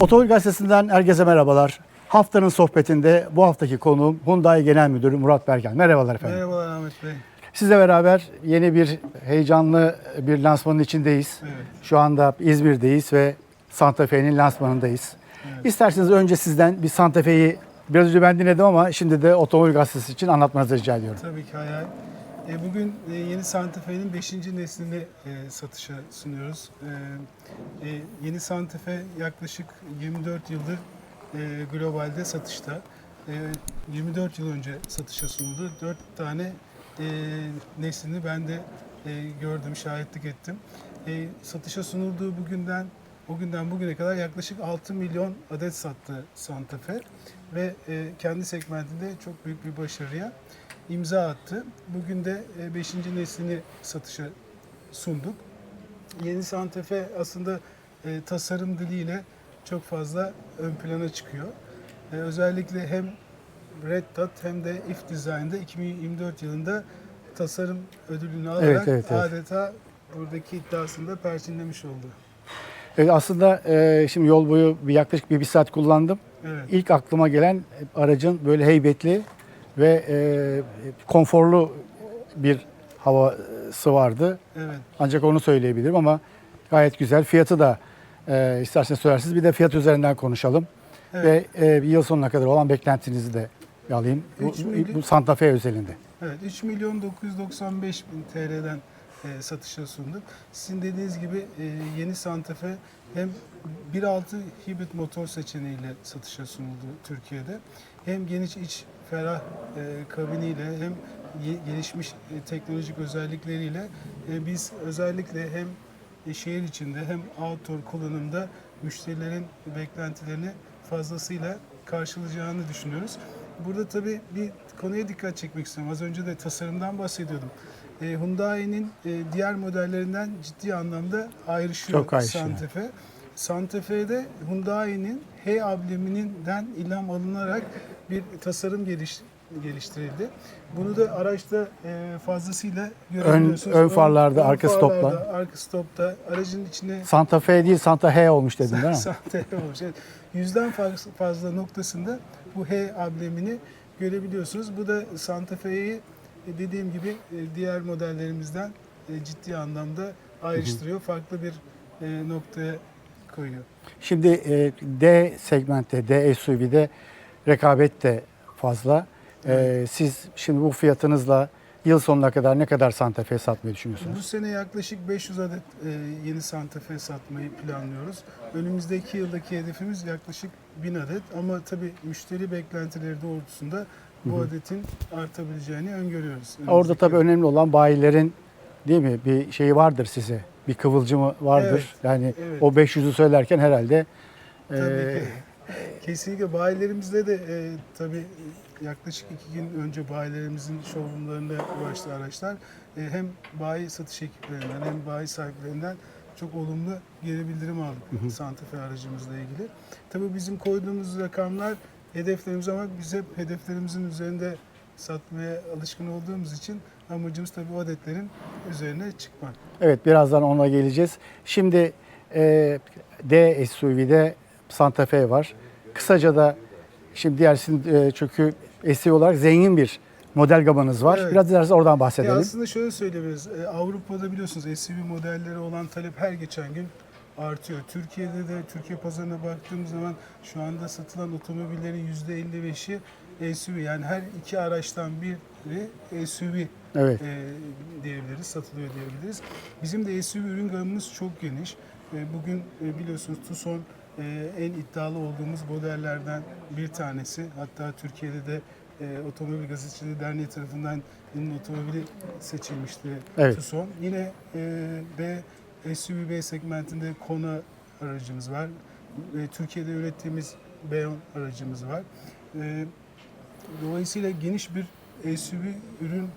Otomobil Gazetesi'nden herkese merhabalar. Haftanın sohbetinde bu haftaki konuğum Hyundai Genel Müdürü Murat Bergen. Merhabalar efendim. Merhabalar Ahmet Bey. Sizle beraber yeni bir heyecanlı bir lansmanın içindeyiz. Evet. Şu anda İzmir'deyiz ve Santa Fe'nin lansmanındayız. İsterseniz önce sizden bir Santa Fe'yi biraz önce ben dinledim ama şimdi de Otomobil Gazetesi için anlatmanızı rica ediyorum. Tabii ki hayal. E, bugün e, yeni Santa Fe'nin 5. neslini e, satışa sunuyoruz. E, e, yeni Santa Fe yaklaşık 24 yıldır e, globalde satışta. E, 24 yıl önce satışa sunuldu. 4 tane e, neslini ben de e, gördüm, şahitlik ettim. E, satışa sunulduğu bugünden o günden bugüne kadar yaklaşık 6 milyon adet sattı Santa Fe ve e, kendi segmentinde çok büyük bir başarıya imza attı. Bugün de 5. neslini satışa sunduk. Yeni Santa Fe aslında e, tasarım diliyle çok fazla ön plana çıkıyor. E, özellikle hem Red Dot hem de If Design'da 2024 yılında tasarım ödülünü alarak evet, evet. adeta buradaki iddiasında perçinlemiş oldu. Evet, aslında e, şimdi yol boyu bir yaklaşık bir, bir saat kullandım. Evet. İlk aklıma gelen aracın böyle heybetli ve e, konforlu bir havası vardı. Evet. Ancak onu söyleyebilirim ama gayet güzel. Fiyatı da e, isterseniz söylersiniz. Bir de fiyat üzerinden konuşalım. Evet. Ve e, yıl sonuna kadar olan beklentinizi de alayım. Bu, milyon- bu Santa Fe özelinde. Evet, 3 milyon 995 bin TL'den e, satışa sunduk. Sizin dediğiniz gibi e, yeni Santa Fe hem 1.6 hibrit motor seçeneğiyle satışa sunuldu Türkiye'de. Hem geniş iç ferah e, kabiniyle hem gelişmiş e, teknolojik özellikleriyle e, biz özellikle hem e, şehir içinde hem outdoor kullanımda müşterilerin beklentilerini fazlasıyla karşılayacağını düşünüyoruz. Burada tabii bir konuya dikkat çekmek istiyorum. Az önce de tasarımdan bahsediyordum. E, Hyundai'nin e, diğer modellerinden ciddi anlamda ayrışıyor Çok ayrışıyor. Santa Fe. Santa Fe'de Hyundai'nin H ableminden ilham alınarak bir tasarım geliş, geliştirildi. Bunu da araçta e, fazlasıyla görebiliyorsunuz. ön farlarda, arka stopla. farlarda, arka stopta, aracın içine Santa Fe değil Santa He olmuş dedin değil mi? Sahte olmuş. Evet. Yüzden faz- fazla noktasında bu H amblemini görebiliyorsunuz. Bu da Santa Fe'yi e, dediğim gibi e, diğer modellerimizden e, ciddi anlamda ayrıştırıyor. Farklı bir noktaya koyuyor. Şimdi D segmentte, D SUV'de rekabet de fazla. E, siz şimdi bu fiyatınızla yıl sonuna kadar ne kadar Santa Fe satmayı Bu düşünüyorsunuz? sene yaklaşık 500 adet e, yeni Santa Fe satmayı planlıyoruz. Önümüzdeki yıldaki hedefimiz yaklaşık 1000 adet ama tabii müşteri beklentileri doğrultusunda bu adetin artabileceğini öngörüyoruz. Orada tabii yıl. önemli olan bayilerin değil mi? Bir şeyi vardır size. Bir kıvılcımı vardır. Evet, Yani evet. o 500'ü söylerken herhalde e. Kesinlikle bayilerimizde de e, tabii yaklaşık iki gün önce bayilerimizin showroomlarına ulaştı araçlar. E, hem bayi satış ekiplerinden hem bayi sahiplerinden çok olumlu geri bildirim aldık Santa Fe aracımızla ilgili. Tabii bizim koyduğumuz rakamlar hedeflerimiz ama biz hep hedeflerimizin üzerinde satmaya alışkın olduğumuz için amacımız tabii o adetlerin üzerine çıkmak. evet birazdan ona geleceğiz. Şimdi e, D SUV'de Santa Fe var. Kısaca da şimdi diğer sizin e, çünkü SUV olarak zengin bir model gamanız var. Evet. Biraz isterseniz oradan Ya bahsedelim. aslında şöyle söyleyebiliriz. E, Avrupa'da biliyorsunuz SUV modelleri olan talep her geçen gün artıyor. Türkiye'de de Türkiye pazarına baktığımız zaman şu anda satılan otomobillerin %55'i SUV. Yani her iki araçtan biri SUV Evet. e, diyebiliriz, satılıyor diyebiliriz. Bizim de SUV ürün gamımız çok geniş. E, bugün e, biliyorsunuz Tucson e, en iddialı olduğumuz modellerden bir tanesi. Hatta Türkiye'de de e, Otomobil Gazetecileri Derneği tarafından yılın otomobili seçilmişti Evet. Tucson. Yine e, B SUV B segmentinde Kona aracımız var. Ve Türkiye'de ürettiğimiz Beyon aracımız var. E, Dolayısıyla geniş bir SUV ürün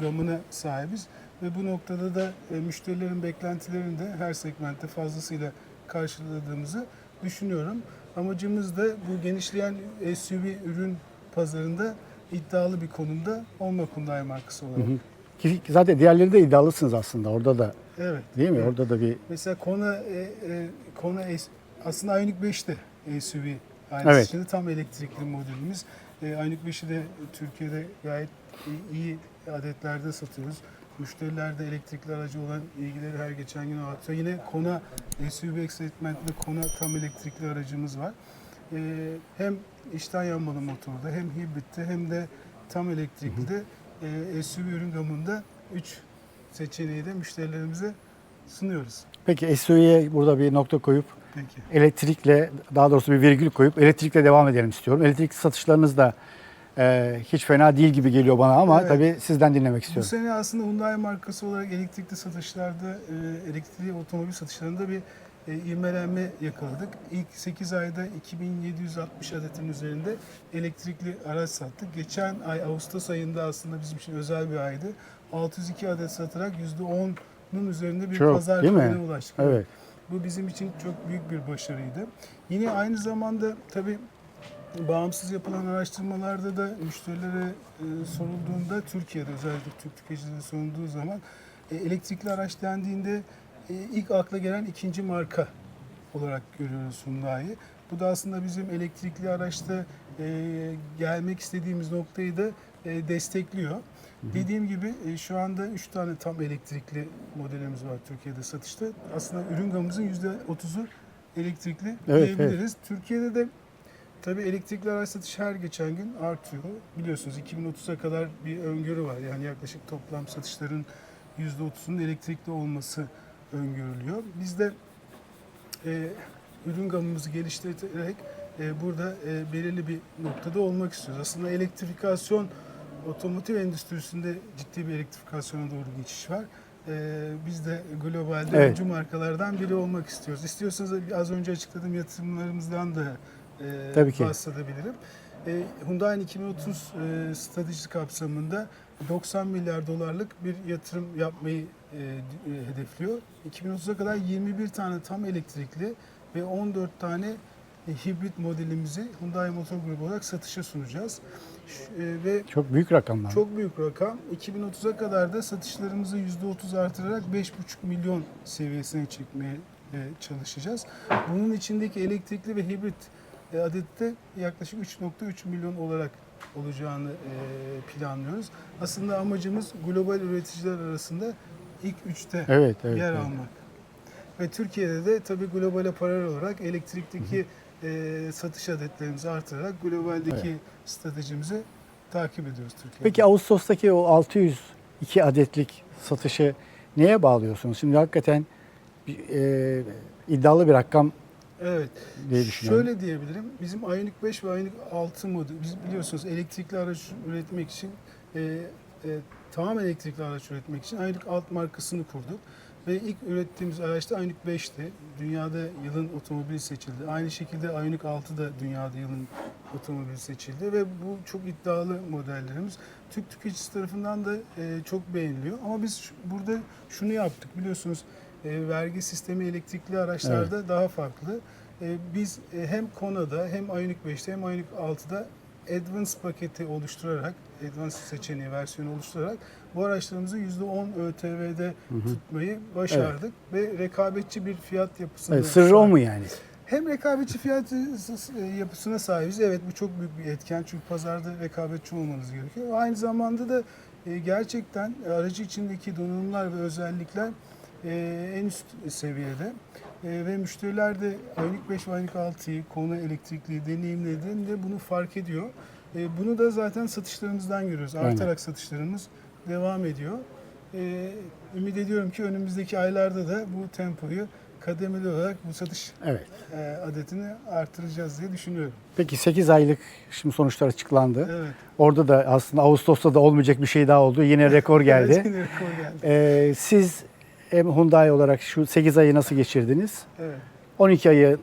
gamına sahibiz ve bu noktada da e, müşterilerin beklentilerini de her segmentte fazlasıyla karşıladığımızı düşünüyorum. Amacımız da bu genişleyen SUV ürün pazarında iddialı bir konumda olmak Hyundai markası olarak. Ki zaten diğerleri de iddialısınız aslında orada da Evet. değil mi? Evet. Orada da bir Mesela Kona, e, e, Kona aslında Ioniq 5'te SUV aynı Evet. şekilde tam elektrikli modelimiz. E, Ioniq 5'i de Türkiye'de gayet iyi adetlerde satıyoruz. Müşteriler de elektrikli aracı olan ilgileri her geçen gün artıyor. Yine Kona SUV segmentinde Kona tam elektrikli aracımız var. E, hem içten yanmalı motorda hem hibritte hem de tam elektrikli de e, SUV ürün gamında 3 seçeneği de müşterilerimize sunuyoruz. Peki SUV'ye burada bir nokta koyup Peki. elektrikle daha doğrusu bir virgül koyup elektrikle devam edelim istiyorum. Elektrikli satışlarınız da e, hiç fena değil gibi geliyor bana ama Evet. tabii sizden dinlemek Bu istiyorum. sene aslında Hyundai markası olarak elektrikli satışlarda, e, elektrikli otomobil satışlarında bir e, ivmelenme yakaladık. İlk 8 ayda 2760 adetin üzerinde elektrikli araç sattık. Geçen ay Ağustos ayında aslında bizim için özel bir aydı. 602 adet satarak %10'un üzerinde bir Çok, pazar payına ulaştık. Evet. Bu bizim için çok büyük bir başarıydı. Yine aynı zamanda tabii bağımsız yapılan araştırmalarda da müşterilere e, sorulduğunda Türkiye'de özellikle Türk tüketicilere sorulduğu zaman e, elektrikli araç dendiğinde e, ilk akla gelen ikinci marka olarak görüyoruz Hyundai'yi. Bu da aslında bizim elektrikli araçta e, gelmek istediğimiz noktayı da e, destekliyor. Dediğim gibi e, şu anda 3 tane tam elektrikli modelimiz var Türkiye'de satışta. Aslında ürün gamımızın %30'u elektrikli Evet, diyebiliriz. Türkiye'de de tabii elektrikli araç satışı her geçen gün artıyor. Biliyorsunuz 2030'a kadar bir öngörü var. Yani yaklaşık toplam satışların %30'unun elektrikli olması öngörülüyor. Biz de e, ürün gamımızı geliştirerek e, burada e, belirli bir noktada olmak istiyoruz. Aslında elektrifikasyon otomotiv endüstrisinde ciddi bir elektrifikasyona doğru geçiş var. E, biz de globalde Evet. öncü markalardan biri olmak istiyoruz. İstiyorsanız az önce açıkladığım yatırımlarımızdan da e, Tabii ki. bahsedebilirim. E, Hyundai'nin 2030 e, stratejisi kapsamında 90 milyar dolarlık bir yatırım yapmayı e, e, hedefliyor. 2030'a kadar 21 tane tam elektrikli ve 14 tane e, hibrit modelimizi Hyundai Motor Grubu olarak satışa sunacağız. Ş- e, ve Çok büyük rakamlar. çok büyük rakam. 2030'a kadar da satışlarımızı %30 artırarak 5,5 milyon seviyesine çekmeye e, çalışacağız. Bunun içindeki elektrikli ve hibrit e, adette yaklaşık 3.3 milyon olarak olacağını e, planlıyoruz. Aslında amacımız global üreticiler arasında ilk üçte Evet, evet. yer evet. almak. Ve Türkiye'de de tabii globale paralel olarak elektrikteki e, satış adetlerimizi artırarak globaldeki stratejimizi takip ediyoruz Türkiye'de. Peki Ağustos'taki o 602 adetlik satışı neye bağlıyorsunuz? Şimdi hakikaten e, iddialı bir rakam Evet. diye düşünüyorum. Şöyle diyebilirim. Bizim Ioniq 5 ve Ioniq 6 model. Biz biliyorsunuz elektrikli araç üretmek için e, e, tamamen elektrikli araç üretmek için Ioniq 6 markasını kurduk. Ve ilk ürettiğimiz araç da Ioniq 5'ti. Dünyada yılın otomobili seçildi. Aynı şekilde Ioniq 6 da dünyada yılın otomobili seçildi ve bu çok iddialı modellerimiz. Türk tüketicisi tarafından da e, çok beğeniliyor. Ama biz burada şunu yaptık biliyorsunuz e, vergi sistemi elektrikli araçlarda daha farklı. E, biz e, hem Kona'da hem Ioniq 5'te hem Ioniq 6'da Advance paketi oluşturarak, Advance seçeneği versiyonu oluşturarak bu araçlarımızı %10 ÖTV'de tutmayı başardık ve rekabetçi bir fiyat yapısına Evet, sırrı o mu yani? Hem rekabetçi fiyat yapısına sahibiz. Evet bu çok büyük bir etken çünkü pazarda rekabetçi olmanız gerekiyor. Aynı zamanda da gerçekten aracı içindeki donanımlar ve özellikler e, en üst seviyede. E, Ve müşteriler de Ioniq 5 ve Ioniq 6'yı konu elektrikli deneyimlediğinde bunu fark ediyor. E, Bunu da zaten satışlarımızdan görüyoruz. Aynen. Artarak satışlarımız devam ediyor. E, Ümit ediyorum ki önümüzdeki aylarda da bu tempoyu kademeli olarak bu satış Evet. e, adetini artıracağız diye düşünüyorum. Peki 8 aylık şimdi sonuçlar açıklandı. Evet. Orada da aslında Ağustos'ta da olmayacak bir şey daha oldu. Yine rekor Evet, geldi. yine rekor geldi. Ee, siz hem Hyundai olarak şu 8 ayı nasıl geçirdiniz? Evet. 12 ayı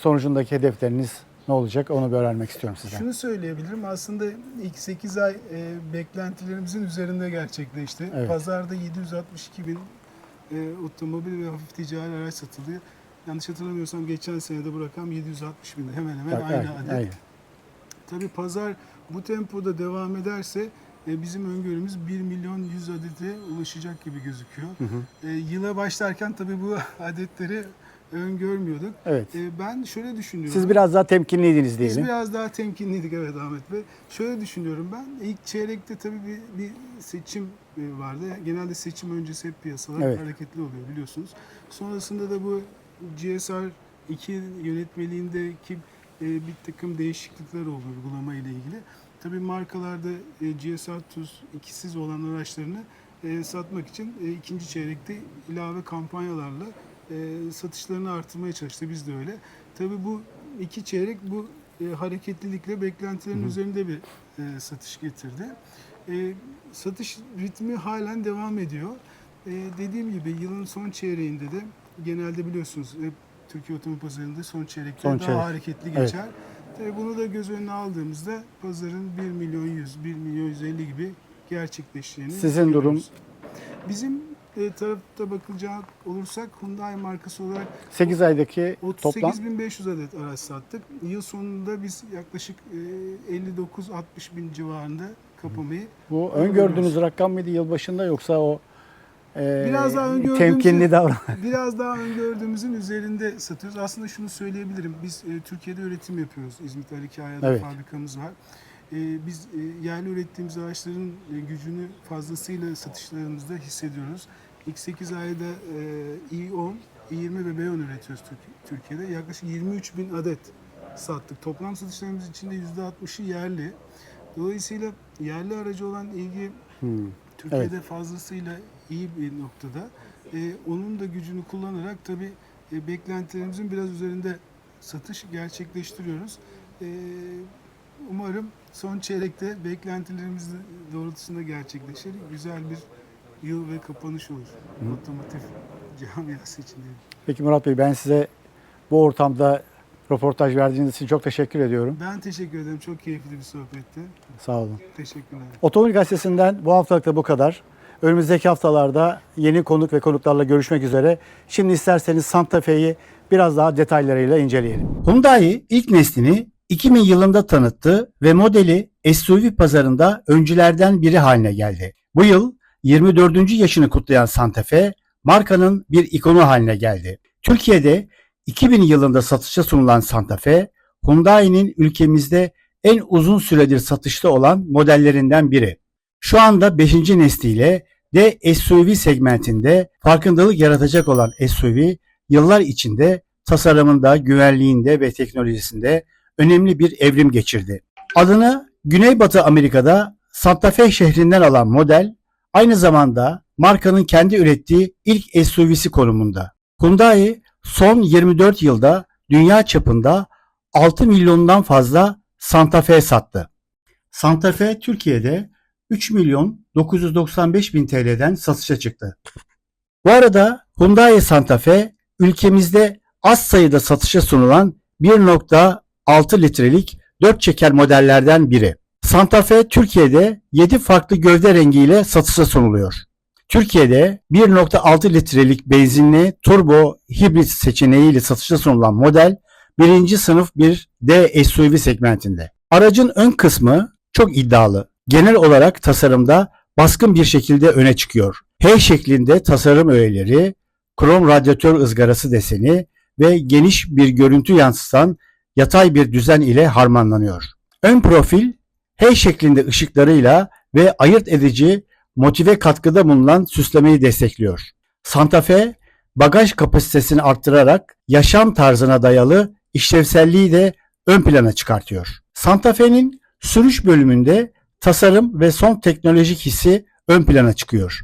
sonucundaki hedefleriniz ne olacak? Onu bir öğrenmek istiyorum sizden. Şunu söyleyebilirim. Aslında ilk 8 ay e, beklentilerimizin üzerinde gerçekleşti. Evet. Pazarda 762 bin e, otomobil ve hafif ticari araç satıldı. Yanlış hatırlamıyorsam geçen senede bu rakam 760 bin. Hemen hemen Bak, aynı aynen, adet. aynen. Tabii pazar bu tempoda devam ederse e, bizim öngörümüz 1 milyon 100 adete ulaşacak gibi gözüküyor. Hı hı. E, yıla başlarken tabii bu adetleri öngörmüyorduk. Evet. E, ben şöyle düşünüyorum. Siz biraz daha temkinliydiniz Biz diyelim. biraz daha temkinliydik evet Ahmet Bey. Şöyle düşünüyorum ben ilk çeyrekte tabii bir, bir seçim e, vardı. Genelde seçim öncesi hep piyasalar Evet. hareketli oluyor biliyorsunuz. Sonrasında da bu GSR 2 yönetmeliğindeki e, bir takım değişiklikler oldu uygulama ile ilgili. Tabii markalarda e, GSR tuz ikisiz olan araçlarını e, satmak için e, ikinci çeyrekte ilave kampanyalarla satışlarını artırmaya çalıştı. Biz de öyle. Tabii bu iki çeyrek bu hareketlilikle beklentilerin üzerinde bir satış getirdi. Satış ritmi halen devam ediyor. Dediğim gibi yılın son çeyreğinde de genelde biliyorsunuz Türkiye otomobil pazarında son çeyrekte Son daha çeyrek. hareketli Evet. Tabii bunu da göz önüne aldığımızda pazarın 1 milyon 100, 1 milyon 150 gibi gerçekleştiğini Sizin durum? görüyoruz. Bizim e, tarafta bakılacak olursak Hyundai markası olarak 8 aydaki toplam 38.500 adet araç sattık. Yıl sonunda biz yaklaşık e, 59-60 bin civarında kapamayı bu öngördüğünüz rakam mıydı yılbaşında yoksa o e, Biraz daha temkinli davran. biraz daha öngördüğümüzün üzerinde satıyoruz. Aslında şunu söyleyebilirim. Biz e, Türkiye'de üretim yapıyoruz. İzmit Ali Kaya'da Evet. fabrikamız var. E, biz e, yerli ürettiğimiz araçların e, gücünü fazlasıyla satışlarımızda hissediyoruz. İlk 8 ayda e, i10, i20 ve B10 üretiyoruz Türk- Türkiye'de. Yaklaşık 23 bin adet sattık. Toplam satışlarımız içinde %60'ı yerli. Dolayısıyla yerli aracı olan ilgi Hmm. Türkiye'de fazlasıyla iyi bir noktada. Ee, onun da gücünü kullanarak tabii e, beklentilerimizin biraz üzerinde satış gerçekleştiriyoruz. Ee, umarım son çeyrekte beklentilerimiz doğrultusunda gerçekleşir. Güzel bir yıl ve kapanış olur. Otomotiv camiası için diyelim. Peki Murat Bey ben size bu ortamda röportaj verdiğiniz için çok teşekkür ediyorum. Ben teşekkür ederim. Çok keyifli bir sohbetti. Sağ olun. Teşekkürler. Otomobil Gazetesi'nden bu haftalık da bu kadar. Önümüzdeki haftalarda yeni konuk ve konuklarla görüşmek üzere. Şimdi isterseniz Santa Fe'yi biraz daha detaylarıyla inceleyelim. Hyundai ilk neslini 2000 yılında tanıttı ve modeli SUV pazarında öncülerden biri haline geldi. Bu yıl 24. yaşını kutlayan Santa Fe markanın bir ikonu haline geldi. Türkiye'de 2000 yılında satışa sunulan Santa Fe, Hyundai'nin ülkemizde en uzun süredir satışta olan modellerinden biri. Şu anda 5. nesliyle de SUV segmentinde farkındalık yaratacak olan SUV yıllar içinde tasarımında, güvenliğinde ve teknolojisinde önemli bir evrim geçirdi. Adını Güneybatı Amerika'da Santa Fe şehrinden alan model aynı zamanda markanın kendi ürettiği ilk SUV'si konumunda. Hyundai son 24 yılda dünya çapında 6 milyondan fazla Santa Fe sattı. Santa Fe Türkiye'de 3 milyon 995 bin TL'den satışa çıktı. Bu arada Hyundai Santa Fe ülkemizde az sayıda satışa sunulan 1.6 litrelik 4 çeker modellerden biri. Santa Fe Türkiye'de 7 farklı gövde rengiyle satışa sunuluyor. Türkiye'de 1.6 litrelik benzinli turbo hibrit seçeneğiyle satışa sunulan model birinci sınıf bir D SUV segmentinde. Aracın ön kısmı çok iddialı. Genel olarak tasarımda baskın bir şekilde öne çıkıyor. H şeklinde tasarım öğeleri, krom radyatör ızgarası deseni ve geniş bir görüntü yansıtan yatay bir düzen ile harmanlanıyor. Ön profil H şeklinde ışıklarıyla ve ayırt edici motive katkıda bulunan süslemeyi destekliyor. Santa Fe bagaj kapasitesini arttırarak yaşam tarzına dayalı işlevselliği de ön plana çıkartıyor. Santa Fe'nin sürüş bölümünde tasarım ve son teknolojik hissi ön plana çıkıyor.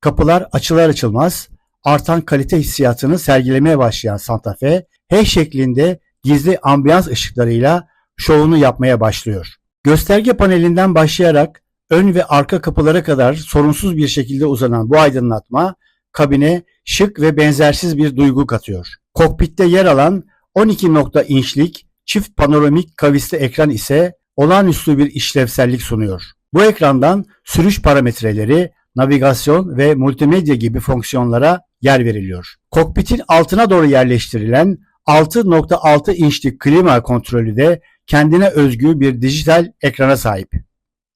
Kapılar açılar açılmaz artan kalite hissiyatını sergilemeye başlayan Santa Fe, H şeklinde gizli ambiyans ışıklarıyla şovunu yapmaya başlıyor. Gösterge panelinden başlayarak ön ve arka kapılara kadar sorunsuz bir şekilde uzanan bu aydınlatma kabine şık ve benzersiz bir duygu katıyor. Kokpitte yer alan 12 nokta inçlik çift panoramik kavisli ekran ise olağanüstü bir işlevsellik sunuyor. Bu ekrandan sürüş parametreleri, navigasyon ve multimedya gibi fonksiyonlara yer veriliyor. Kokpitin altına doğru yerleştirilen 6.6 inçlik klima kontrolü de kendine özgü bir dijital ekrana sahip.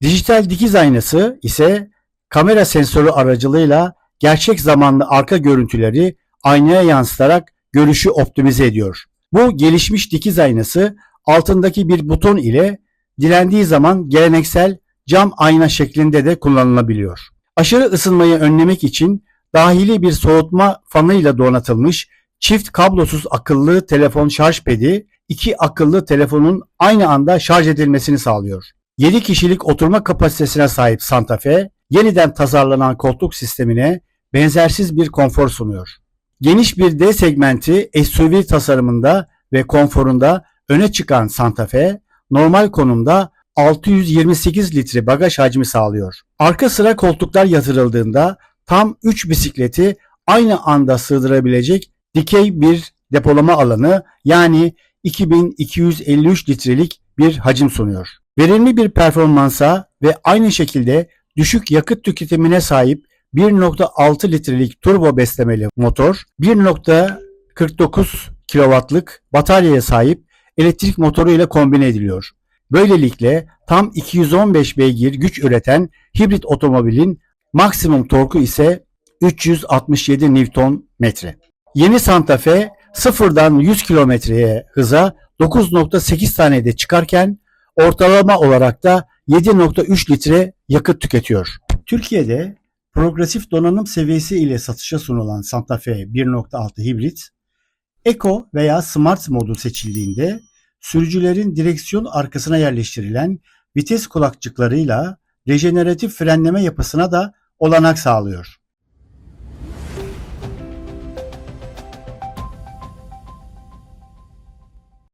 Dijital dikiz aynası ise kamera sensörü aracılığıyla gerçek zamanlı arka görüntüleri aynaya yansıtarak görüşü optimize ediyor. Bu gelişmiş dikiz aynası altındaki bir buton ile dilendiği zaman geleneksel cam ayna şeklinde de kullanılabiliyor. Aşırı ısınmayı önlemek için dahili bir soğutma fanıyla donatılmış çift kablosuz akıllı telefon şarj pedi iki akıllı telefonun aynı anda şarj edilmesini sağlıyor. 7 kişilik oturma kapasitesine sahip Santa Fe, yeniden tasarlanan koltuk sistemine benzersiz bir konfor sunuyor. Geniş bir D segmenti SUV tasarımında ve konforunda öne çıkan Santa Fe, normal konumda 628 litre bagaj hacmi sağlıyor. Arka sıra koltuklar yatırıldığında tam 3 bisikleti aynı anda sığdırabilecek dikey bir depolama alanı yani 2253 litrelik bir hacim sunuyor. Verimli bir performansa ve aynı şekilde düşük yakıt tüketimine sahip 1.6 litrelik turbo beslemeli motor, 1.49 kW'lık bataryaya sahip elektrik motoru ile kombine ediliyor. Böylelikle tam 215 beygir güç üreten hibrit otomobilin maksimum torku ise 367 Nm. Yeni Santa Fe sıfırdan 100 kilometreye hıza 9.8 saniyede çıkarken ortalama olarak da 7.3 litre yakıt tüketiyor. Türkiye'de progresif donanım seviyesi ile satışa sunulan Santa Fe 1.6 hibrit, Eco veya Smart modu seçildiğinde sürücülerin direksiyon arkasına yerleştirilen vites kulakçıklarıyla rejeneratif frenleme yapısına da olanak sağlıyor.